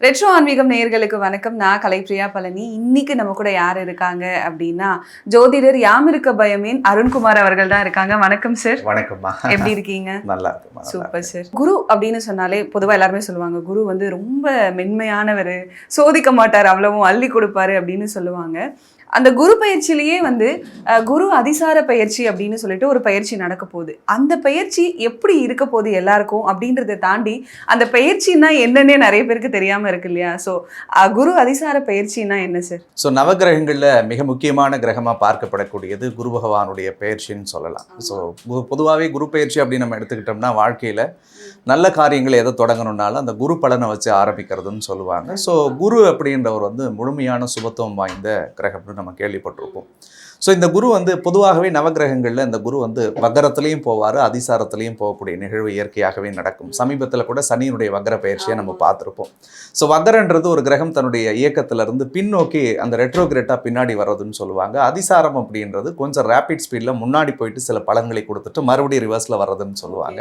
Retro ஆன்மீகம் நேயர்களுக்கு வணக்கம். நான் கலைப்பிரியா பழனி. இன்னைக்கு நம்ம கூட யார் இருக்காங்க அப்படின்னா ஜோதிடர் யாமிருக்க பயமேன் அருண்குமார் அவர்கள் தான் இருக்காங்க. வணக்கம் சார் வணக்கம்மா. எப்படி இருக்கீங்க? நல்லா இருக்குமா சூப்பர் சார் குரு அப்படின்னு சொன்னாலே பொதுவா எல்லாருமே சொல்லுவாங்க குரு வந்து ரொம்ப மென்மையானவர். சோதிக்க மாட்டார் அவ்வளவும் அள்ளி கொடுப்பாரு அப்படின்னு சொல்லுவாங்க. அந்த குரு பயிற்சியிலேயே வந்து குரு அதிசார பயிற்சி அப்படின்னு சொல்லிட்டு ஒரு பயிற்சி நடக்க போகுது. அந்த பயிற்சி எப்படி இருக்க போகுது எல்லாருக்கும் அப்படின்றத தாண்டி அந்த பயிற்சின்னா என்னன்னே நிறைய பேருக்கு தெரியாம இருக்கு இல்லையா? ஸோ குரு அதிசார பயிற்சின்னா என்ன சார் ஸோ நவகிரகங்களில் மிக முக்கியமான கிரகமாக பார்க்கப்படக்கூடியது குரு பகவானுடைய பெயர்ச்சின்னு சொல்லலாம். ஸோ பொதுவாகவே குரு பெயர்ச்சி அப்படின்னு நம்ம எடுத்துக்கிட்டோம்னா வாழ்க்கையில் நல்ல காரியங்களை எதை தொடங்கணும்னாலும் அந்த குரு பலனை வச்சு ஆரம்பிக்கிறதுன்னு சொல்லுவாங்க. ஸோ குரு அப்படின்றவர் வந்து முழுமையான சுபத்துவம் வாய்ந்த கிரகம்னு நம்ம கேள்விப்பட்டிருப்போம். ஸோ இந்த குரு வந்து பொதுவாகவே நவகிரகங்களில் இந்த குரு வந்து வக்கரத்துலேயும் போவார் அதிசாரத்துலேயும் போகக்கூடிய நிகழ்வு இயற்கையாகவே நடக்கும். சமீபத்தில் கூட சனியினுடைய வக்கர பயிற்சியை நம்ம பார்த்துருப்போம். ஸோ வக்கரன்றது ஒரு கிரகம் தன்னுடைய இயக்கத்திலிருந்து பின்னோக்கி அந்த ரெட்ரோகிரேட்டாக பின்னாடி வர்றதுன்னு சொல்லுவாங்க. அதிசாரம் அப்படின்றது கொஞ்சம் ரேபிட் ஸ்பீடில் முன்னாடி போயிட்டு சில பலன்களை கொடுத்துட்டு மறுபடியும் ரிவர்ஸில் வர்றதுன்னு சொல்லுவாங்க.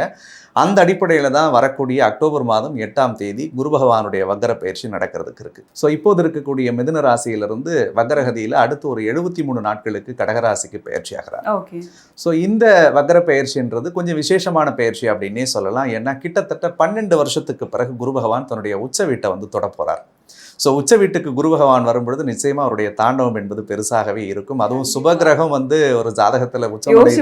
அந்த அடிப்படையில் தான் வரக்கூடிய அக்டோபர் மாதம் எட்டாம் தேதி குரு பகவானுடைய வக்கர பயிற்சி நடக்கிறதுக்கு இருக்குது ஸோ இப்போது இருக்கக்கூடிய மிதுன ராசியிலிருந்து வக்கரகதியில் அடுத்து ஒரு எழுபத்தி மூணு நாட்களுக்கு கடகராசிக்கு பயிற்சி ஆகிறார். ஓகே ஸோ இந்த வக்கர பயிற்சின்றது கொஞ்சம் விசேஷமான பயிற்சி அப்படின்னே சொல்லலாம். ஏன்னா கிட்டத்தட்ட பன்னெண்டு வருஷத்துக்கு பிறகு குரு பகவான் தன்னுடைய உச்ச வீட்டை வந்து தொட போறார் ஸோ உச்ச வீட்டுக்கு குரு பகவான் வரும்பொழுது நிச்சயமா அவருடைய தாண்டவம் என்பது பெருசாகவே இருக்கும். அதுவும் சுபகிரகம் வந்து ஒரு ஜாதகத்துல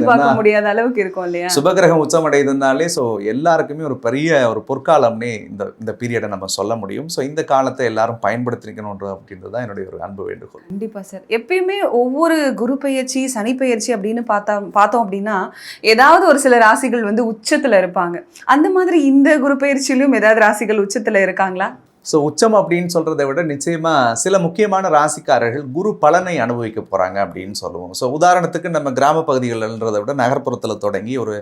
பார்க்க முடியாத அளவுக்கு இருக்கும் இல்லையா? சுபகிரகம் உச்சமடையுதுனாலே ஸோ எல்லாருக்குமே ஒரு பெரிய ஒரு பொற்காலம்னே இந்த இந்த பீரியடை நம்ம சொல்ல முடியும். ஸோ இந்த காலத்தை எல்லாரும் பயன்படுத்திக்கணும் அப்படின்றது தான் என்னுடைய ஒரு அன்பு வேண்டுகோள். கண்டிப்பா சார் எப்பயுமே ஒவ்வொரு குரு பெயர்ச்சி சனி பெயர்ச்சி அப்படின்னு பார்த்தா பார்த்தோம் அப்படின்னா ஏதாவது ஒரு சில ராசிகள் வந்து உச்சத்துல இருப்பாங்க. அந்த மாதிரி இந்த குரு பெயர்ச்சியிலும் ஏதாவது ராசிகள் உச்சத்துல இருக்காங்களா? ஸோ உச்சம் அப்படின்னு சொல்கிறத விட நிச்சயமா சில முக்கியமான ராசிக்காரர்கள் குரு பலனை அனுபவிக்க போகிறாங்க அப்படின்னு சொல்லுவோம். ஸோ உதாரணத்துக்கு நம்ம கிராம பகுதிகள்ன்றதை விட நகர்ப்புறத்தில் தொடங்கி ஒரு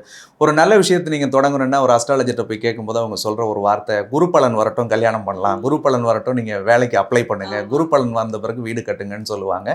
ஒரு நல்ல விஷயத்தை நீங்கள் தொடங்கணும்னா ஒரு அஸ்ட்ராலஜிட்ட போய் கேட்கும்போது அவங்க சொல்கிற ஒரு வார்த்தை குரு பலன் வரட்டும் கல்யாணம் பண்ணலாம். குரு பலன் வரட்டும் நீங்கள் வேலைக்கு அப்ளை பண்ணுங்க. குரு பலன் வந்த பிறகு வீடு கட்டுங்கன்னு சொல்லுவாங்க.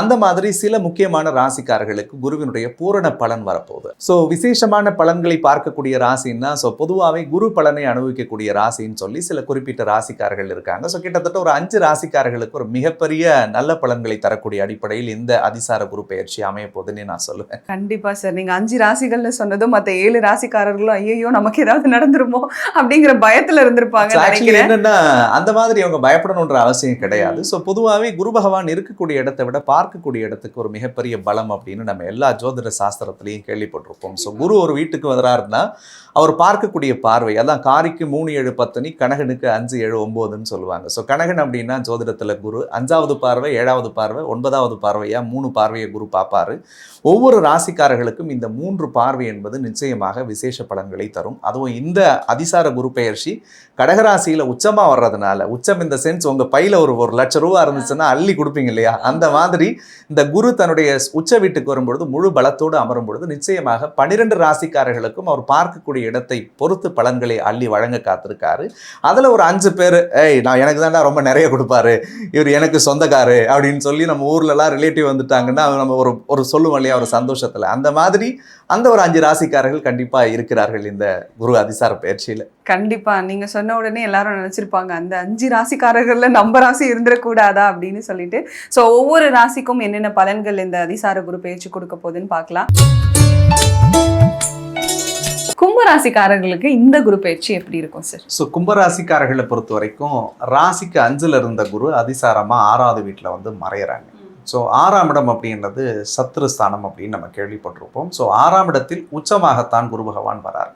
அந்த மாதிரி சில முக்கியமான ராசிக்காரர்களுக்கு குருவினுடைய பூரண பலன் வரப்போகுது. ஸோ விசேஷமான பலன்களை பார்க்கக்கூடிய ராசின்னா ஸோ பொதுவாகவே குரு பலனை அனுபவிக்கக்கூடிய ராசின்னு சொல்லி சில குறிப்பிட்ட ராசிக்காரர்கள் இருக்காங்க. ஸோ கிட்டத்தட்ட ஒரு அஞ்சு ராசிக்காரர்களுக்கு ஒரு மிகப்பெரிய நல்ல பலன்களை தரக்கூடிய அடிப்படையில் இந்த அதிசார குரு பயிற்சி அமைய போகுதுன்னு நான் சொல்லுவேன். கண்டிப்பா சார். நீங்க அஞ்சு ராசிகள்னு சொன்னதும் மத்த ஏழு ராசிக்காரர்களும் ஐயோ நமக்கு ஏதாவது நடந்துருமோ அப்படிங்கிற பயத்துல இருந்திருப்பாங்க என்னன்னா அந்த மாதிரி அவங்க பயப்படணுன்ற அவசியம் கிடையாது. ஸோ பொதுவாகவே குரு பகவான் இருக்கக்கூடிய இடத்தை விட பார்க்கக்கூடிய இடத்துக்கு ஒரு மிகப்பெரிய பலம் அப்படின்னு நம்ம எல்லா ஜோதிட சாஸ்திரத்திலையும் கேள்விப்பட்டிருப்போம். ஸோ குரு ஒரு வீட்டுக்கு வராருன்னா அவர் பார்க்கக்கூடிய பார்வை அதான் காரிக்கு மூணு ஏழு பத்தனி கனகனுக்கு அஞ்சு ஏழு ஒம்போதுன்னு சொல்லுவாங்க. ஸோ கனகன் அப்படின்னா ஜோதிடத்தில் குரு. அஞ்சாவது பார்வை ஏழாவது பார்வை ஒன்பதாவது பார்வையாக மூணு பார்வையை குரு பார்ப்பாரு. ஒவ்வொரு ராசிக்காரர்களுக்கும் இந்த மூன்று பார்வை என்பது நிச்சயமாக விசேஷ பலன்களை தரும். அதுவும் இந்த அதிசார குரு பெயர்ச்சி கடகராசியில் உச்சமாக வர்றதுனால உச்சம் இந்த சென்ஸ் உங்கள் பையில் ஒரு ஒரு லட்ச ரூபா இருந்துச்சுன்னா அள்ளி கொடுப்பீங்க இல்லையா? அந்த மாதிரி இந்த குரு தன்னுடைய உச்ச வீட்டுக்கு வரும்பொழுது முழு பலத்தோடு அமரும் பொழுது நிச்சயமாக பன்னிரெண்டு ராசிக்காரர்களுக்கும் அவர் பார்க்கக்கூடிய இடத்தை பொறுத்து பலன்களை அள்ளி வழங்க காத்திருக்காரு. அதில் ஒரு அஞ்சு பேர் ஏய் நான் எனக்கு தான்டா ரொம்ப நிறைய கொடுப்பாரு. இவர் எனக்கு சொந்தக்காரு. அப்படின்னு சொல்லி நம்ம ஊர்லலாம் ரிலேட்டிவ் வந்துட்டாங்கன்னா நம்ம ஒரு ஒரு சொல்லுவோம் இல்லையா ஒரு சந்தோஷத்தில். அந்த மாதிரி அந்த ஒரு அஞ்சு ராசிக்காரர்கள் கண்டிப்பாக இருக்கிறார்கள் இந்த குரு அதிசார பயிற்சியில். கண்டிப்பா. நீங்க சொன்ன உடனே எல்லாரும் நினைச்சிருப்பாங்க அந்த அஞ்சு ராசிக்காரர்கள்ல நம்ம ராசி இருந்துடக்கூடாதா அப்படின்னு சொல்லிட்டு. சோ ஒவ்வொரு ராசிக்கும் என்னென்ன பலன்கள் இந்த அதிசார குரு பயிற்சி கொடுக்க போகுதுன்னு பார்க்கலாம். கும்பராசிக்காரர்களுக்கு இந்த குரு பயிற்சி எப்படி இருக்கும் சார் ஸோ கும்பராசிக்காரர்களை பொறுத்த வரைக்கும் ராசிக்கு அஞ்சில் இருந்த குரு அதிசாரமாக ஆறாவது வீட்டில் வந்து மறையிறாங்க. ஸோ ஆறாம் இடம் அப்படின்றது சத்ருஸ்தானம் அப்படின்னு நம்ம கேள்விப்பட்டிருப்போம். ஸோ ஆறாம் இடத்தில் உச்சமாகத்தான் குரு பகவான் வரார்.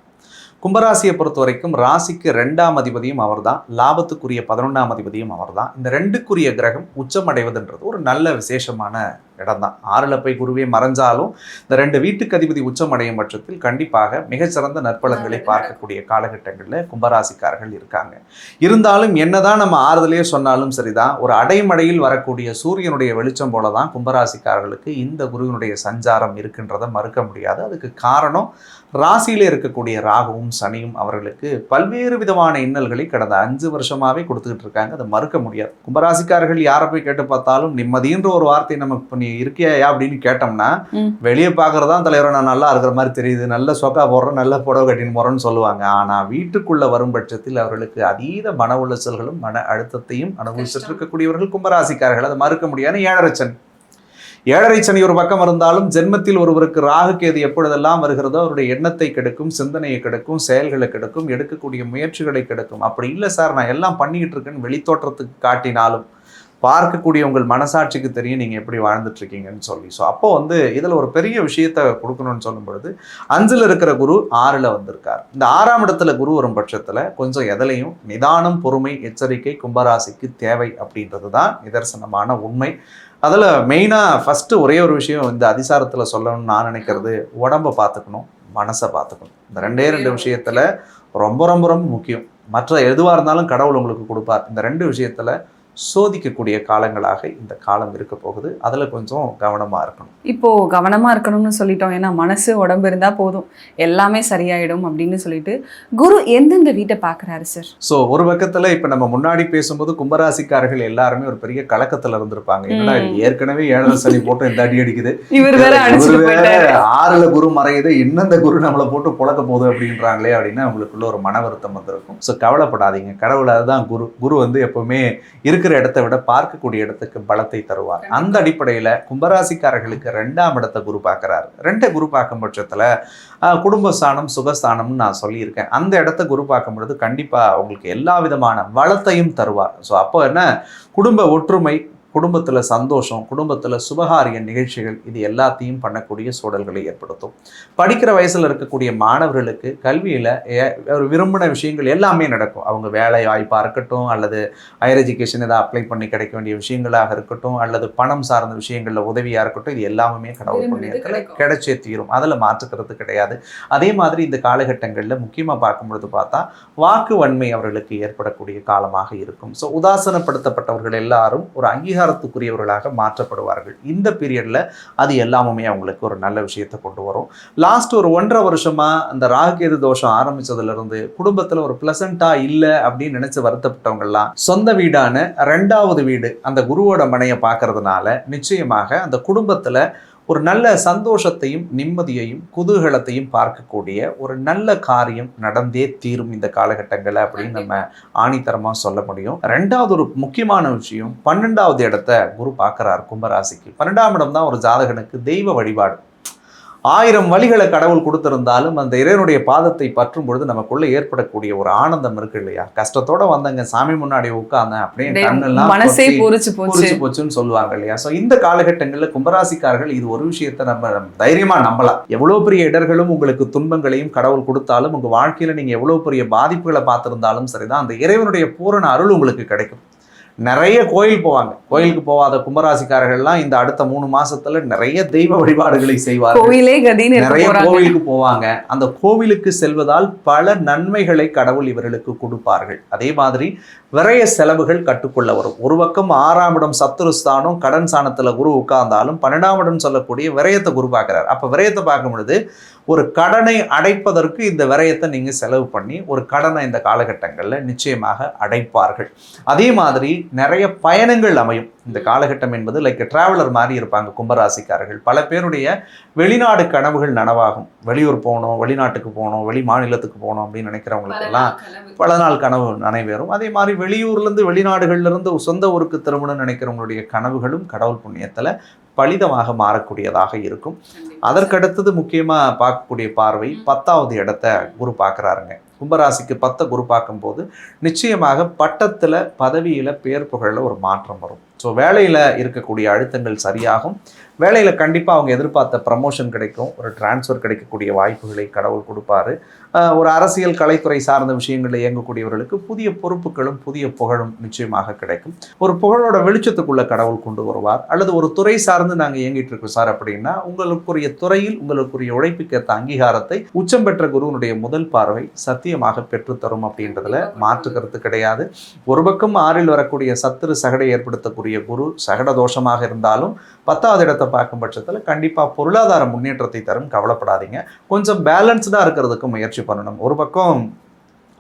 கும்பராசியை பொறுத்த வரைக்கும் ராசிக்கு ரெண்டாம் அதிபதியும் அவர்தான் லாபத்துக்குரிய பதினொன்றாம் அதிபதியும் அவர்தான். இந்த ரெண்டுக்குரிய கிரகம் உச்சமடைவதுன்றது ஒரு நல்ல விசேஷமான இடம் தான் ஆறில் போய் குருவே மறைஞ்சாலும் இந்த ரெண்டு வீட்டுக்கு அதிபதி உச்சமடையும் பட்சத்தில் கண்டிப்பாக மிகச்சிறந்த நற்பலன்களை பார்க்கக்கூடிய காலகட்டங்களில் கும்பராசிக்காரர்கள் இருக்காங்க. இருந்தாலும் என்னதான் நம்ம ஆறுதலே சொன்னாலும் சரிதான் ஒரு அடைமடையில் வரக்கூடிய சூரியனுடைய வெளிச்சம் போல தான் கும்பராசிக்காரர்களுக்கு இந்த குருவினுடைய சஞ்சாரம் இருக்கின்றதை மறுக்க முடியாது. அதுக்கு காரணம் ராசியிலே இருக்கக்கூடிய ராகுவும் சனியும் அவர்களுக்கு பல்வேறு விதமான இன்னல்களை கடந்த அஞ்சு வருஷமாவே கொடுத்துக்கிட்டு இருக்காங்க. அதை மறுக்க முடியாது. கும்பராசிக்காரர்கள் யாரை போய் கேட்டு பார்த்தாலும் நிம்மதின்ற ஒரு வார்த்தை நம்ம இப்போ நீ இருக்கியா அப்படின்னு கேட்டோம்னா. வெளியே பாக்குறதான் தலைவர் நான் நல்லா இருக்கிற மாதிரி தெரியுது. நல்ல சொக்கா போடுறோம் நல்ல புடவை கட்டின்னு போறோம்னு சொல்லுவாங்க. ஆனா வீட்டுக்குள்ள வரும் பட்சத்தில் அவர்களுக்கு அதீத மன உளைச்சல்களும் மன அழுத்தத்தையும் அனுபவிச்சுட்டு. இருக்கக்கூடியவர்கள் கும்பராசிக்காரர்கள். அதை மறுக்க முடியாது. ஏழரை சனி. ஏழரை சனி ஒரு பக்கம் இருந்தாலும் ஜென்மத்தில் ஒருவருக்கு ராகு கேது எப்பொழுதெல்லாம் வருகிறதோ அவருடைய எண்ணத்தை கெடுக்கும் சிந்தனையை கெடுக்கும் செயல்களை கெடுக்கும் எடுக்கக்கூடிய முயற்சிகளை கெடுக்கும். அப்படி இல்லை சார் நான் எல்லாம் பண்ணிக்கிட்டு இருக்கேன்னு வெளித்தோற்றத்துக்கு காட்டினாலும் பார்க்கக்கூடிய உங்கள் மனசாட்சிக்கு தெரியும் நீங்கள் எப்படி வாழ்ந்துட்டுருக்கீங்கன்னு சொல்லி. ஸோ அப்போ வந்து இதில் ஒரு பெரிய விஷயத்தை கொடுக்கணும்னு சொல்லும் பொழுது அஞ்சில் இருக்கிற குரு ஆறில் வந்திருக்கார். இந்த ஆறாம் இடத்துல குரு வரும் பட்சத்தில் கொஞ்சம் எதிலையும் நிதானம் பொறுமை எச்சரிக்கை கும்பராசிக்கு தேவை அப்படின்றது தான் நிதர்சனமான உண்மை. அதில் மெயினாக ஃபஸ்ட்டு ஒரே ஒரு விஷயம் இந்த அதிசாரத்தில் சொல்லணும்னு நான் நினைக்கிறது உடம்பை பார்த்துக்கணும் மனசை பார்த்துக்கணும். இந்த ரெண்டே ரெண்டு விஷயத்தில் ரொம்ப ரொம்ப ரொம்ப முக்கியம். மற்ற எதுவாக இருந்தாலும் கடவுள் உங்களுக்கு கொடுப்பார். இந்த ரெண்டு விஷயத்தில் சோதிக்கக்கூடிய காலங்களாக இந்த காலம் இருக்க போகுது. அதில் கொஞ்சம் கவனமாக இருக்கணும். இப்போ கவனமா இருக்கணும்னு சொல்லிட்டோம். ஏன்னா மனசு உடம்பு இருந்தா போதும். எல்லாமே சரியாயிடும் அப்படின்னு சொல்லிட்டு குரு எந்தெந்த வீட்டை பாக்குறாரு சார் ஸோ ஒரு பக்கத்தில் இப்போ நம்ம முன்னாடி பேசும்போது கும்பராசிக்காரர்கள் எல்லாருமே ஒரு பெரிய கலக்கத்தில் இருந்திருப்பாங்க. என்னடா ஏற்கனவே ஏழரை சனி போட்டு இந்த அடி அடிக்குது. இவர் வேற ஆறுல குரு மறையுது. இன்னும் இந்த குரு நம்மளை போட்டு புழக்க போகுது அப்படின்றாங்களே அப்படின்னு அவங்களுக்குள்ள ஒரு மன வருத்தம் வந்திருக்கும். ஸோ கவலைப்படாதீங்க. கடவுள் அதுதான் குரு. குரு வந்து எப்பவுமே இருக்கிற இடத்தை விட பார்க்கக்கூடிய இடத்துக்கு பலத்தை தருவார். அந்த அடிப்படையில கும்பராசிக்காரர்களுக்கு ரெண்டாம் இடத்தை குரு பார்க்கறாரு. ரெண்டை குரு பார்க்கும் பட்சத்துல குடும்பஸ்தானம் சுகஸ்தானம்னு நான் சொல்லியிருக்கேன். அந்த இடத்த குரு பார்க்கும் பொழுது கண்டிப்பா உங்களுக்கு எல்லா விதமான வளத்தையும் தருவார். ஸோ அப்போ என்ன? குடும்ப ஒற்றுமை குடும்பத்தில் சந்தோஷம் குடும்பத்தில் சுபகாரிய நிகழ்ச்சிகள் இது எல்லாத்தையும் பண்ணக்கூடிய சூழல்களை ஏற்படுத்தும். படிக்கிற வயசில் இருக்கக்கூடிய மாணவர்களுக்கு கல்வியில் ஒரு விரும்பின விஷயங்கள் எல்லாமே நடக்கும். அவங்க வேலை வாய்ப்பாக இருக்கட்டும் அல்லது ஹையர் எஜுகேஷன் ஏதாவது அப்ளை பண்ணி கிடைக்க வேண்டிய விஷயங்களாக இருக்கட்டும் அல்லது பணம் சார்ந்த விஷயங்களில் உதவியாக இருக்கட்டும் இது எல்லாமே கடவுள் புண்ணியத்தில். கிடைச்சே தீரும். அதில் மாற்றுக்கிறது கிடையாது. அதே மாதிரி இந்த காலகட்டங்களில் முக்கியமாக பார்க்கும்பொழுது பார்த்தா வாக்கு வன்மை அவர்களுக்கு ஏற்படக்கூடிய காலமாக இருக்கும். ஸோ உதாசனப்படுத்தப்பட்டவர்கள் எல்லாரும் ஒரு அதிகாரத்துக்குரியவர்களாக மாற்றப்படுவார்கள். இந்த பீரியடில் அது எல்லாமுமே அவங்களுக்கு ஒரு நல்ல விஷயத்தை கொண்டு வரும். லாஸ்ட் ஒரு ஒன்றரை வருஷமாக அந்த ராகுகேது தோஷம் ஆரம்பித்ததுலேருந்து குடும்பத்தில் ஒரு ப்ளசண்ட்டாக இல்லை அப்படின்னு நினச்சி வருத்தப்பட்டவங்கள்லாம் சொந்த வீடான ரெண்டாவது வீடு அந்த குருவோட மனையை பார்க்கறதுனால நிச்சயமாக அந்த குடும்பத்தில் ஒரு நல்ல சந்தோஷத்தையும் நிம்மதியையும் குதூகலத்தையும் பார்க்கக்கூடிய ஒரு நல்ல காரியம் நடந்தே தீரும் இந்த காலகட்டங்களில் அப்படின்னு நம்ம ஆணித்தரமாக சொல்ல முடியும். ரெண்டாவது ஒரு முக்கியமான விஷயம் பன்னெண்டாவது இடத்த குரு பார்க்குறார் கும்பராசிக்கு. பன்னெண்டாம் இடம் தான் ஒரு ஜாதகனுக்கு தெய்வ வழிபாடு. ஆயிரம் வழிகளை கடவுள் கொடுத்திருந்தாலும் அந்த இறைவனுடைய பாதத்தை பற்றும் பொழுது நமக்குள்ள ஏற்படக்கூடிய ஒரு ஆனந்தம் இருக்கு இல்லையா? கஷ்டத்தோட வந்தங்க. சாமி முன்னாடி அப்படியே டேய், கண்ணெல்லாம் மனசே புரிச்சு போச்சுன்னு சொல்லுவாங்க இல்லையா? ஸோ இந்த காலகட்டங்களில் கும்பராசிக்காரர்கள் இது ஒரு விஷயத்தை நம்ம தைரியமா நம்பலாம் எவ்வளவு பெரிய இடர்களும் உங்களுக்கு துன்பங்களையும் கடவுள் கொடுத்தாலும் உங்க வாழ்க்கையில நீங்க எவ்வளவு பெரிய பாதிப்புகளை பார்த்திருந்தாலும் சரிதான். அந்த இறைவனுடைய பூரண அருள் உங்களுக்கு கிடைக்கும். நிறைய கோயில் போவாங்க. கோயிலுக்கு போகாத கும்பராசிக்காரர்கள்லாம் இந்த அடுத்த மூணு மாசத்துல நிறைய தெய்வ வழிபாடுகளை செய்வார்கள். கோயிலே கதின்னு நிறைய கோவிலுக்கு போவாங்க. அந்த கோவிலுக்கு செல்வதால் பல நன்மைகளை கடவுள் இவர்களுக்கு கொடுப்பார்கள். அதே மாதிரி விரய செலவுகள் கட்டுக்குள்ள வரும். ஒரு பக்கம் ஆறாம் இடம் சத்துருஸ்தானம் கடன் சாணத்துல குரு உட்கார்ந்தாலும் பன்னெண்டாம் இடம் சொல்லக்கூடிய விரயத்தை குரு பார்க்கிறார். அப்ப விரயத்தை பார்க்கும் பொழுது ஒரு கடனை அடைப்பதற்கு இந்த விரயத்தை நீங்க செலவு பண்ணி ஒரு கடனை இந்த காலகட்டங்கள்ல நிச்சயமாக அடைப்பார்கள். அதே மாதிரி நிறைய பயணங்கள் அமையும். இந்த காலகட்டம் என்பது லைக் டிராவலர் மாதிரி இருப்பாங்க கும்பராசிக்காரர்கள். பல பேருடைய வெளிநாடு கனவுகள் நனவாகும். வெளியூர் போகணும் வெளிநாட்டுக்கு போகணும் வெளி மாநிலத்துக்கு போகணும் அப்படின்னு நினைக்கிறவங்களுக்கு எல்லாம் பல நாள் கனவு நனைவேறும். அதே மாதிரி வெளியூர்லேருந்து வெளிநாடுகள்லேருந்து சொந்த ஊருக்கு திரும்பணும்னு நினைக்கிறவங்களுடைய கனவுகளும் கடவுள் புண்ணியத்தில் பலிதமாக மாறக்கூடியதாக இருக்கும். அதற்கடுத்தது முக்கியமாக பார்க்கக்கூடிய பார்வை பத்தாவது இடத்த குரு பார்க்குறாருங்க. கும்பராசிக்கு பத்தை குரு பார்க்கும்போது நிச்சயமாக பட்டத்தில் பதவியில் பேர் புகழில் ஒரு மாற்றம் வரும். ஸோ வேலையில் இருக்கக்கூடிய அழுத்தங்கள் சரியாகும். வேலையில் கண்டிப்பாக அவங்க எதிர்பார்த்த ப்ரமோஷன் கிடைக்கும். ஒரு டிரான்ஸ்ஃபர் கிடைக்கக்கூடிய வாய்ப்புகளை கடவுள் கொடுப்பாரு. ஒரு அரசியல் கலைத்துறை சார்ந்த விஷயங்களில் இயங்கக்கூடியவர்களுக்கு புதிய பொறுப்புகளும் புதிய புகழும் நிச்சயமாக கிடைக்கும். ஒரு புகழோட வெளிச்சத்துக்குள்ளே கடவுள் கொண்டு வருவார். அல்லது ஒரு துறை சார்ந்து நாங்கள் இயங்கிட்டு இருக்கோம் சார் அப்படின்னா உங்களுக்குரிய துறையில் உங்களுக்குரிய உழைப்புக்கு ஏற்ற அங்கீகாரத்தை உச்சம் பெற்ற குருவனுடைய முதல் பார்வை சத்தியமாக பெற்றுத்தரும் அப்படின்றதுல மாற்று கருத்து கிடையாது. ஒரு பக்கம் ஆறில் வரக்கூடிய சத்துரு சகடை ஏற்படுத்தக்கூடிய குரு சகட தோஷமாக இருந்தாலும் பத்தாவது இடத்தை பார்க்கும் பட்சத்தில் கண்டிப்பாக பொருளாதார முன்னேற்றத்தை தரும். கவலைப்படாதீங்க. கொஞ்சம் பேலன்ஸ்டாக இருக்கிறதுக்கு முயற்சி பண்ணணும். ஒரு பக்கம்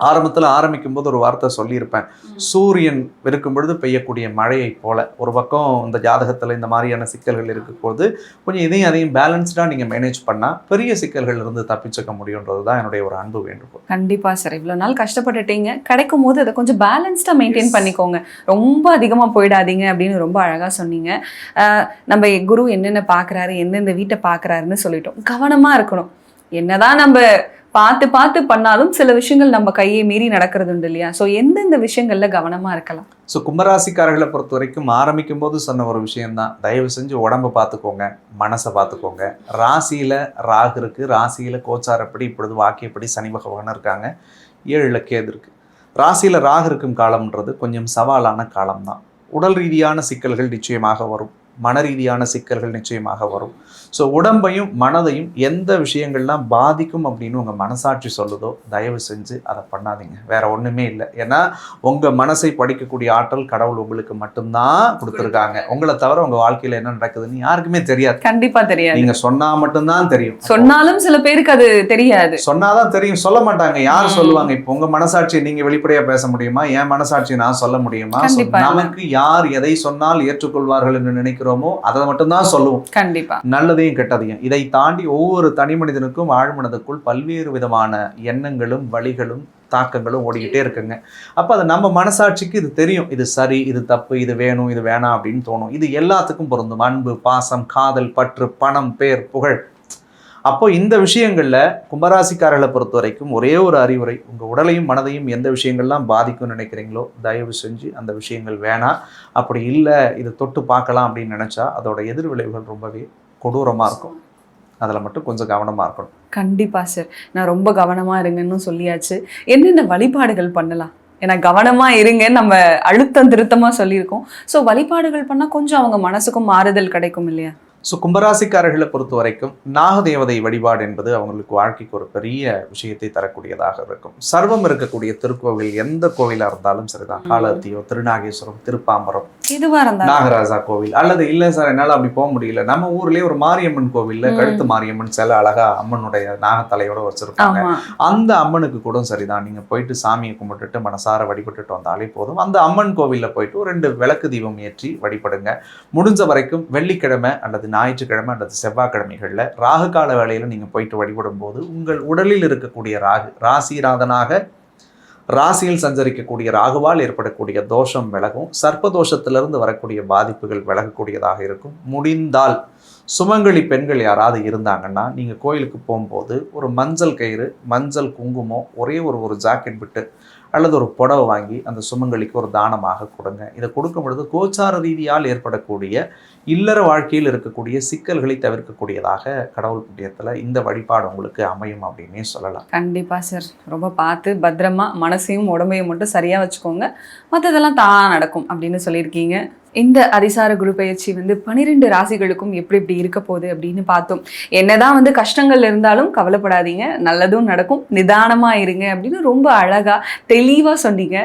ஆரம்பத்தில் ஆரம்பிக்கும் போது ஒரு வார்த்தை சொல்லியிருப்பேன். சூரியன் இருக்கும் பொழுது பெய்யக்கூடிய மழையை போல. ஒரு பக்கம் இந்த ஜாதகத்தில் இந்த மாதிரியான சிக்கல்கள் இருக்கும்போது கொஞ்சம் இதையும் அதையும் பேலன்ஸ்டாக நீங்கள் மேனேஜ் பண்ணால் பெரிய சிக்கல்கள் இருந்து தப்பிச்சுக்க முடியுன்றது தான் என்னுடைய ஒரு அன்பு வேண்டுகோள். கண்டிப்பா சார் இவ்வளவு நாள் கஷ்டப்பட்டுட்டீங்க. கிடைக்கும் போது அதை கொஞ்சம் பேலன்ஸ்டா மெயின்டைன் பண்ணிக்கோங்க. ரொம்ப அதிகமா போயிடாதீங்க அப்படின்னு ரொம்ப அழகா சொன்னீங்க. நம்ம குரு என்னென்ன பாக்குறாரு எந்தெந்த வீட்டை பாக்குறாருன்னு சொல்லிட்டோம். கவனமா இருக்கணும். என்னதான் நம்ம பார்த்து பார்த்து பண்ணாலும் சில விஷயங்கள் நம்ம கையை மீறி நடக்கிறது உண்டு இல்லையா? ஸோ எந்தெந்த விஷயங்கள்ல கவனமா இருக்கலாம்? ஸோ கும்பராசிக்காரர்களை பொறுத்த வரைக்கும் ஆரம்பிக்கும் போது சொன்ன ஒரு விஷயம்தான். தயவு செஞ்சு உடம்ப பார்த்துக்கோங்க மனசை பார்த்துக்கோங்க. ராசியில் ராகு இருக்குது ராசியில் கோச்சாரப்படி இப்பொழுது வாக்கியப்படி சனி பகவான் இருக்காங்க. ஏழு கேது இருக்குது ராசியில் ராகு இருக்கும் காலம்ன்றது கொஞ்சம் சவாலான காலம்தான். உடல் ரீதியான சிக்கல்கள் நிச்சயமாக வரும். மன ரீதியான சிக்கல்கள் நிச்சயமாக வரும். ஸோ உடம்பையும் மனதையும் எந்த விஷயங்கள்லாம் பாதிக்கும் அப்படின்னு உங்கள் மனசாட்சி சொல்லுதோ தயவு செஞ்சு அதை பண்ணாதீங்க. வேற ஒன்றுமே இல்லை. ஏன்னா உங்கள் மனசை படிக்கக்கூடிய ஆற்றல் கடவுள் உங்களுக்கு மட்டும்தான் கொடுத்துருக்காங்க. உங்களை தவிர உங்கள் வாழ்க்கையில் என்ன நடக்குதுன்னு யாருக்குமே தெரியாது. கண்டிப்பா தெரியாது. நீங்க சொன்னா மட்டும்தான் தெரியும். சொன்னாலும் சில பேருக்கு அது தெரியாது. சொன்னாதான் தெரியும். சொல்ல மாட்டாங்க. யார். சொல்லுவாங்க? இப்போ உங்க மனசாட்சியை நீங்க வெளிப்படையா பேச முடியுமா? என் மனசாட்சியை நான் சொல்ல முடியுமா. நமக்கு யார் எதை சொன்னால் ஏற்றுக்கொள்வார்கள் என்று நினைக்கிறோமோ அதை மட்டும்தான் சொல்லுவோம். கண்டிப்பா. நல்லதையும் கெட்டதையும். இதை தாண்டி ஒவ்வொரு தனி மனிதனுக்கும் ஆழ்மனதுக்குள் பல்வேறு விதமான எண்ணங்களும் வழிகளும் தாக்கங்களும் ஓடிக்கிட்டே இருக்குங்க. அப்போ அது நம்ம மனசாட்சிக்கு இது தெரியும். இது சரி இது தப்பு இது வேணும் இது வேணாம் அப்படின்னு தோணும். இது எல்லாத்துக்கும் பொருந்தும். அன்பு பாசம் காதல் பற்று பணம் பேர் புகழ் அப்போ இந்த விஷயங்களில் கும்பராசிக்காரர்களை பொறுத்த வரைக்கும் ஒரே ஒரு அறிவுரை உங்கள் உடலையும் மனதையும் எந்த விஷயங்கள்லாம் பாதிக்கும்னு நினைக்கிறீங்களோ தயவு செஞ்சு அந்த விஷயங்கள் வேணாம். அப்படி இல்லை இதை தொட்டு பார்க்கலாம் அப்படின்னு நினச்சா அதோட எதிர்விளைவுகள் ரொம்பவே கொடூரமாக இருக்கும். அதில் மட்டும் கொஞ்சம் கவனமாக இருக்கணும். கண்டிப்பாக சார் நான் ரொம்ப கவனமாக இருங்கன்னு சொல்லியாச்சு. என்னென்ன வழிபாடுகள் பண்ணலாம்? ஏன்னா கவனமாக இருங்கன்னு நம்ம அழுத்தம் திருத்தமாக சொல்லியிருக்கோம். ஸோ வழிபாடுகள் பண்ணால் கொஞ்சம் அவங்க மனசுக்கும் மாறுதல் கிடைக்கும் இல்லையா? ஸோ கும்பராசிக்காரர்களை பொறுத்த வரைக்கும் நாகதேவதை வழிபாடு என்பது அவங்களுக்கு வாழ்க்கைக்கு ஒரு பெரிய விஷயத்தை தரக்கூடியதாக இருக்கும். சர்வம் இருக்கக்கூடிய திருக்கோவில் எந்த கோவிலா இருந்தாலும் சரிதான். காலத்தியோ திருநாகேஸ்வரம் திருப்பாம்பரம் நாகராஜா கோவில். அல்லது இல்லை சார் என்னால் அப்படி போக முடியல. நம்ம ஊர்லயே ஒரு மாரியம்மன் கோவில்ல. கழுத்து மாரியம்மன் சில அழகா அம்மனுடைய நாகத்தலையோட வச்சிருப்பாங்க. அந்த அம்மனுக்கு கூட சரிதான். நீங்க போயிட்டு சாமியை கும்பிட்டுட்டு மனசார வழிபட்டுட்டு வந்தாலே போதும். அந்த அம்மன் கோவில்ல போயிட்டு ஒரு ரெண்டு விளக்கு தீபம் ஏற்றி வழிபடுங்க. முடிஞ்ச வரைக்கும் வெள்ளிக்கிழமை அல்லது ஞாயிற்றுக்கிழமை அல்லது செவ்வாய்க்கிழமைகளில் ராகு கால வேலையில் நீங்கள் போயிட்டு வழிபடும் போது உங்கள் உடலில் இருக்கக்கூடிய ராகு ராசிநாதனாக ராசியில் சஞ்சரிக்கக்கூடிய ராகுவால் ஏற்படக்கூடிய தோஷம் விலகும் சர்ப்ப தோஷத்திலிருந்து வரக்கூடிய பாதிப்புகள் விலகக்கூடியதாக இருக்கும். முடிந்தால் சுமங்கலி பெண்கள் யாராவது இருந்தாங்கன்னா நீங்கள் கோயிலுக்கு போகும்போது ஒரு மஞ்சள் கயிறு மஞ்சள் குங்குமம் ஒரே ஒரு ஒரு ஜாக்கெட் விட்டு அல்லது ஒரு புடவை வாங்கி அந்த சுமங்கலிக்கு ஒரு தானமாக கொடுங்க. இதை கொடுக்கும் பொழுது கோச்சார ரீதியால் ஏற்படக்கூடிய இல்லற வாழ்க்கையில் இருக்கக்கூடிய சிக்கல்களை தவிர்க்கக்கூடியதாக கடவுள் புண்ணியத்தில் இந்த வழிபாடு உங்களுக்கு அமையும் அப்படின்னே சொல்லலாம். கண்டிப்பாக சார். ரொம்ப பார்த்து பத்திரமா மனசையும் உடம்பையும் மட்டும் சரியாக வச்சுக்கோங்க. மற்றதெல்லாம் தான் நடக்கும் அப்படின்னு சொல்லியிருக்கீங்க. இந்த அதிசார குரு பயிற்சி வந்து பனிரெண்டு ராசிகளுக்கும் எப்படி எப்படி இருக்க போகுது அப்படின்னு பார்த்தோம். என்னதான் வந்து கஷ்டங்கள் இருந்தாலும் கவலைப்படாதீங்க. நல்லதும் நடக்கும். நிதானமா இருங்க அப்படின்னு ரொம்ப அழகா தெளிவா சொன்னீங்க.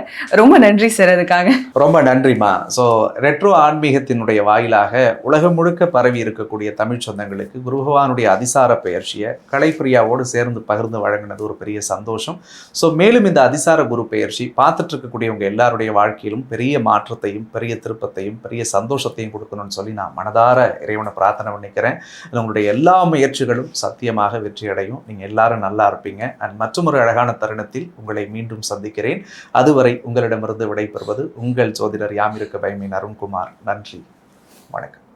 ரொம்ப நன்றி சார் அதுக்காக. ரொம்ப நன்றிம்மா ஸோ ரெட்ரோ ஆன்மீகத்தினுடைய வாயிலாக உலகம் முழுக்க பரவி இருக்கக்கூடிய தமிழ் சொந்தங்களுக்கு குரு பகவானுடைய அதிசார பெயர்ச்சியை கலைப்பிரியாவோடு சேர்ந்து பகிர்ந்து வழங்கினது ஒரு பெரிய சந்தோஷம். ஸோ மேலும் இந்த அதிசார குரு பெயர்ச்சி பார்த்துட்டு இருக்கக்கூடியவங்க எல்லாருடைய வாழ்க்கையிலும் பெரிய மாற்றத்தையும் பெரிய திருப்பத்தையும் பெரிய சந்தோஷத்தையும் கொடுக்கணும்னு சொல்லி நான் மனதார இறைவனை பிரார்த்தனை பண்ணிக்கிறேன். உங்களுடைய எல்லா முயற்சிகளும் சத்தியமாக வெற்றி அடையும். நீங்கள் எல்லாரும் நல்லா இருப்பீங்க. அண்ட் மற்றொரு அழகான தருணத்தில் உங்களை மீண்டும் சந்திக்கிறேன். அதுவரை உங்களிடமிருந்து விடைபெறுவது உங்கள் ஜோதிடர் யாமிருக்க பயமின் அருண்குமார். நன்றி. வணக்கம்.